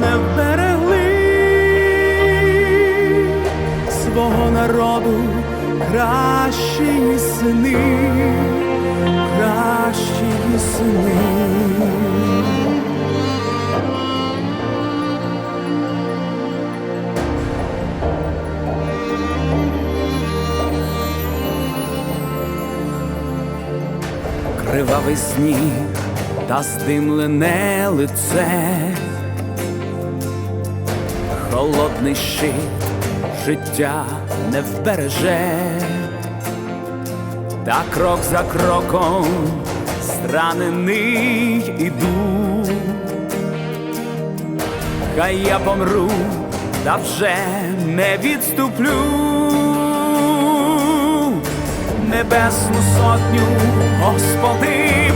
не вберегли свого народу кращі сини, кращі сини. Кривавий сніг та здимлене лице, холодний щит життя не вбереже, та крок за кроком зранений іду, хай я помру, та вже не відступлю. Небесну сотню, Господи,